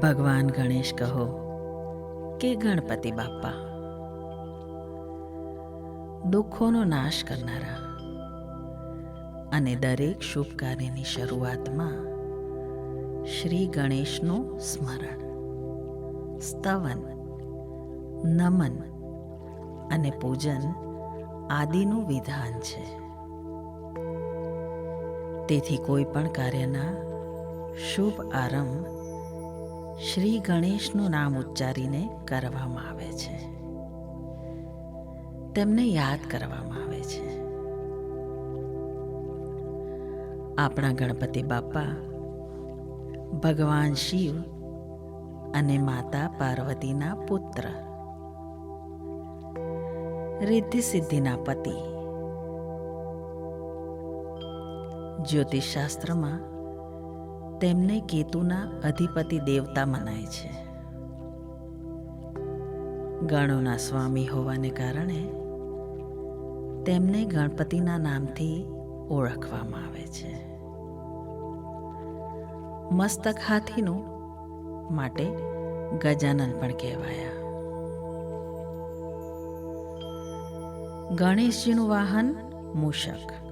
ભગવાન ગણેશ કહો કે ગણપતિ બાપ્પા. દુઃખોનો નાશ કરનારા અને દરેક શુભ કાર્યની શરૂઆતમાં શ્રી ગણેશનું સ્મરણ, સ્તવન, નમન અને પૂજન આદિનું વિધાન છે. તેથી કોઈ પણ કાર્યના શુભ આરંભ શ્રી ગણેશનું નામ ઉચ્ચારીને કરવામાં આવે છે. તેમને યાદ કરવામાં આવે છે. આપણા ગણપતિ બાપા, ભગવાન શિવ અને માતા પાર્વતીના પુત્ર રિદ્ધિ સિદ્ધિના પતિ. જ્યોતિષશાસ્ત્રમાં તેમને કેતુના અધિપતિ દેવતા મનાય છે. ગણોના સ્વામી હોવાને કારણે તેમને ગણપતિના નામથી ઓળખવામાં આવે છે. મસ્તક હાથીનું માટે ગજાનન પણ કહેવાયા. ગણેશજીનું વાહન મૂષક.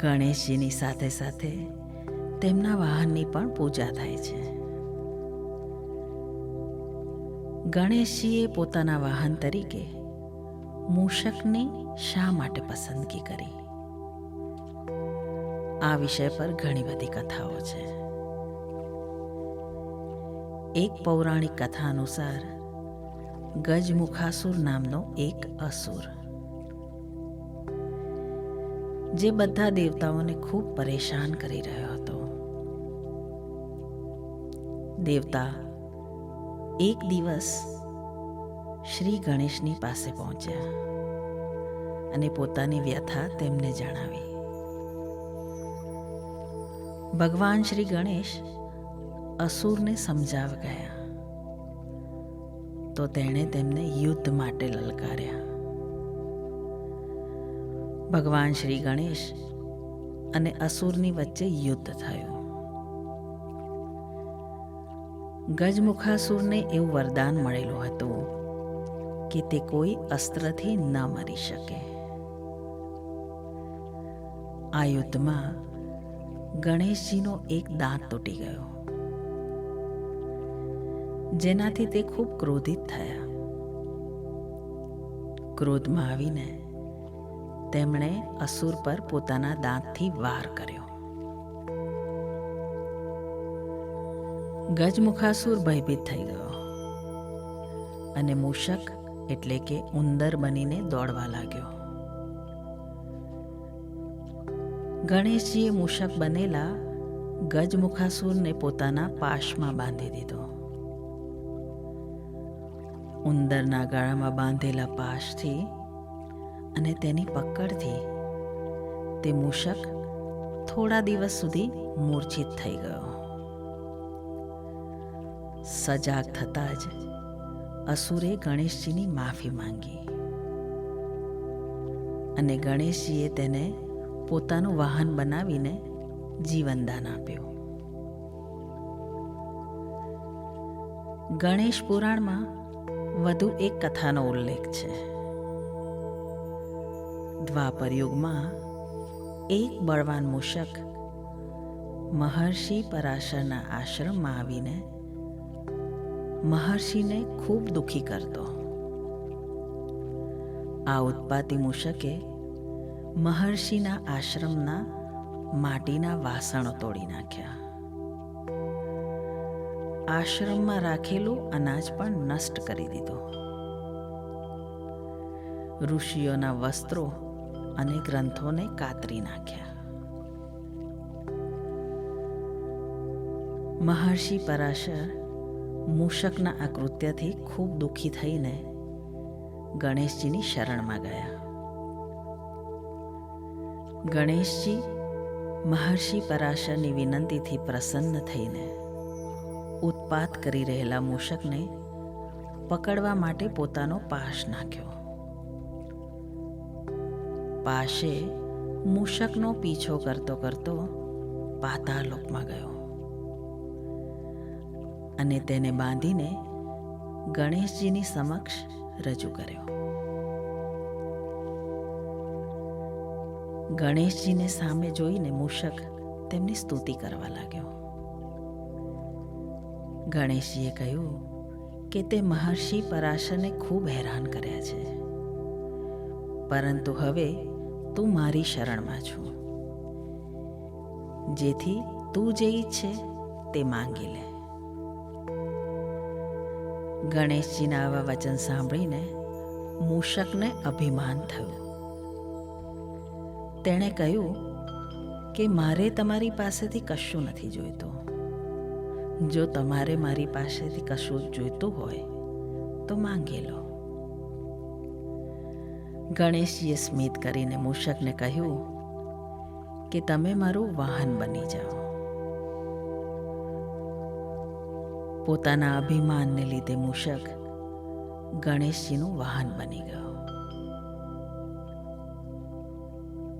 ગણેશજીની સાથે સાથે તેમના વાહનની પણ પૂજા થાય છે. ગણેશજીએ પોતાના વાહન તરીકે મૂષકની શા માટે પસંદગી કરી? આ વિષય પર ઘણી બધી કથાઓ છે. એક પૌરાણિક કથા અનુસાર ગજમુખાસુર નામનો એક અસુર જે બધા દેવતાઓને ખૂબ પરેશાન કરી રહ્યો હતો. દેવતા એક દિવસ શ્રી ગણેશની પાસે પહોંચ્યા અને પોતાની વ્યથા તેમને જણાવી. ભગવાન શ્રી ગણેશ અસુરને સમજાવ ગયા તો તેણે તેમને યુદ્ધ માટે લલકાર્યા. ભગવાન શ્રી ગણેશ અને અસુરની વચ્ચે યુદ્ધ થયું. ગજમુખાસુરને એવું વરદાન મળેલું હતું કે તે કોઈ અસ્ત્રથી ન મરી શકે. આ યુદ્ધમાં ગણેશજીનો એક દાંત તૂટી ગયો. જેનાથી તે ખૂબ ક્રોધિત થયા. ક્રોધમાં આવીને તેમણે અસુર પર પોતાના દાંતથી વાર કર્યો. ગજમુખાસુર ભયભીત થઈ ગયો અને મૂષક એટલે કે ઉંદર બનીને દોડવા લાગ્યો. ગણેશજીએ મૂષક બનેલા ગજમુખાસુરને પોતાના પાશમાં બાંધી દીધો. ઉંદરના ગાળામાં બાંધેલા પાશથી અને તેની પકડથી તે મૂષક થોડા દિવસ સુધી મૂર્છિત થઈ ગયો. સજાગ થતાં જ અસુરે ગણેશજીની માફી માંગી અને ગણેશજીએ તેને પોતાનું વાહન બનાવીને જીવનદાન આપ્યું. ગણેશ પુરાણમાં વધુ એક કથાનો ઉલ્લેખ છે. દ્વાપર યુગમાં એક બળવાન મૂષક મહર્ષિ પરાશરના આશ્રમમાં આવીને મહર્ષિને ખૂબ દુઃખી કરતો. આ ઉત્પાતી મૂષકે મહર્ષિના આશ્રમના માટીના વાસણો તોડી નાખ્યા. આશ્રમમાં રાખેલું અનાજ પણ નષ્ટ કરી દીધું. ઋષિઓના વસ્ત્રો અને ગ્રંથોને કાતરી નાખ્યા. મહર્ષિ પરાશર મૂષકના આકૃત્યથી ખૂબ દુઃખી થઈને ગણેશજીની શરણમાં ગયા. ગણેશજી મહર્ષિ પરાશરની વિનંતીથી પ્રસન્ન થઈને ઉત્પાત કરી રહેલા મૂષકને પકડવા માટે પોતાનો પાશ નાખ્યો. પાશે મૂષકનો પીછો કરતો કરતો પાતાળલોકમાં ગયો. અને તેને બાંધીને ગણેશજીની સમક્ષ રજૂ કર્યો. ગણેશજીને સામે જોઈને મૂષક તેમની સ્તુતિ કરવા લાગ્યો. ગણેશજીએ કહ્યું કે તે મહર્ષિ પરાશરને ખૂબ હેરાન કર્યા છે. પરંતુ હવે તું મારી શરણમાં છું. જેથી તું જે ઈચ્છે તે માંગી લે. ગણેશજીના આવા વચન સાંભળીને મૂષકને અભિમાન થયું. તેણે કહ્યું કે મારે તમારી પાસેથી કશું નથી જોઈતું. જો તમારે મારી પાસેથી કશું જોઈતું હોય તો માંગી લો. ગણેશજીએ સ્મિત કરીને મૂષકને કહ્યું, કે તમે મારું વાહન બની જાઓ. પોતાના અભિમાનને લીધે મૂષક ગણેશજીનું વાહન બની ગયો.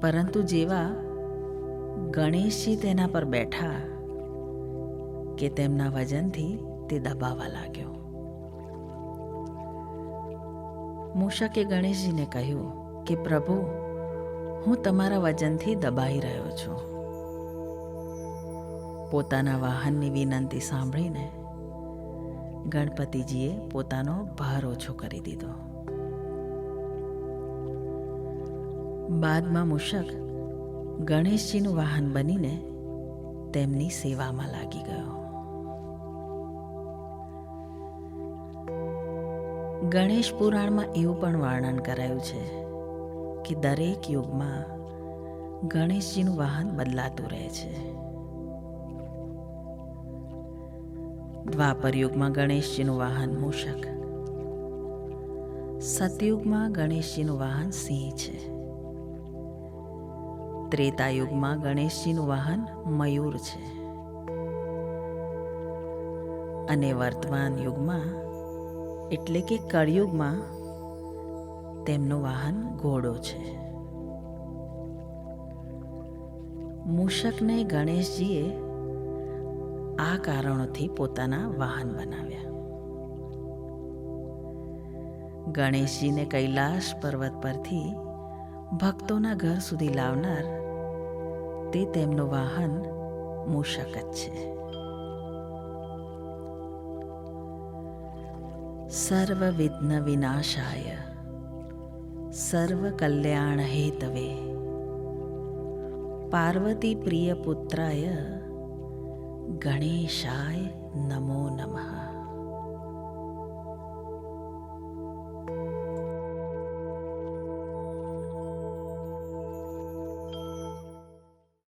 પરંતુ જેવા ગણેશજી તેના પર બેઠા કે તેમના વજનથી તે દબાવા લાગ્યો. મૂષકે ગણેશજીને કહ્યું કે, પ્રભુ, હું તમારા વજનથી દબાઈ રહ્યો છું. પોતાના વાહનની વિનંતી સાંભળીને ગણપતિજીએ પોતાનો ભાર ઓછો કરી દીધો. બાદમાં મૂષક ગણેશજીનું વાહન બનીને તેમની સેવામાં લાગી ગયો. ગણેશ પુરાણમાં એવું પણ વર્ણન કરાયું છે કે દરેક યુગમાં ગણેશજીનું વાહન બદલાતું રહે છે. દ્વાપર યુગમાં ગણેશજીનું વાહન મૂષક. સતયુગમાં ગણેશજીનું વાહન સિંહ છે. ત્રેતા યુગમાં ગણેશજીનું વાહન મયુર છે. અને વર્તમાન યુગમાં એટલે કે કળિયુગમાં તેમનું વાહન ઘોડો છે. મૂષકને ગણેશજીએ આ કારણોથી પોતાના વાહન બનાવ્યા. ગણેશજીને કૈલાશ પર્વત પરથી ભક્તોના ઘર સુધી લાવનાર તે તેમનું વાહન મૂષક જ છે. सर्वविघ्नविनाशाय सर्वकल्याणहेतवे पार्वतीप्रियपुत्राय गणेशाय नमो नमः